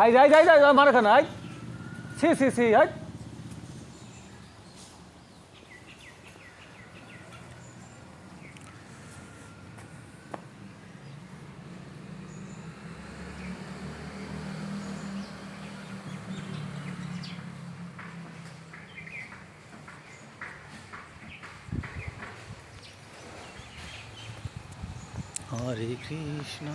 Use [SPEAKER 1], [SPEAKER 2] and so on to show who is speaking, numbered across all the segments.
[SPEAKER 1] I যাই যাই যাই মারা খান I C C C I Hare Krishna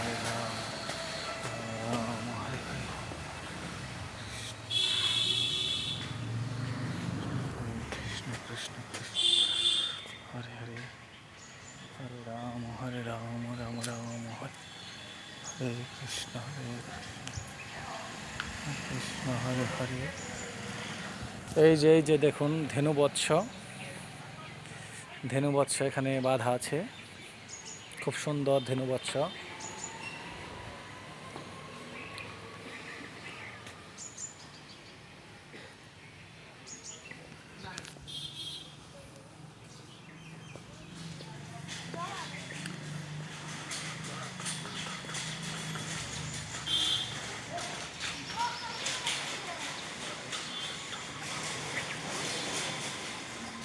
[SPEAKER 1] Krishna Krishna Hare Hare Hare Ram Hare Ram Ram Ram Hare Hare Krishna Hare Krishna Hare Hare এই যে এই যে দেখুন ধেনুবৎস ধেনুবৎস এখানে বাধা আছে খুব সুন্দর ধেনুবৎস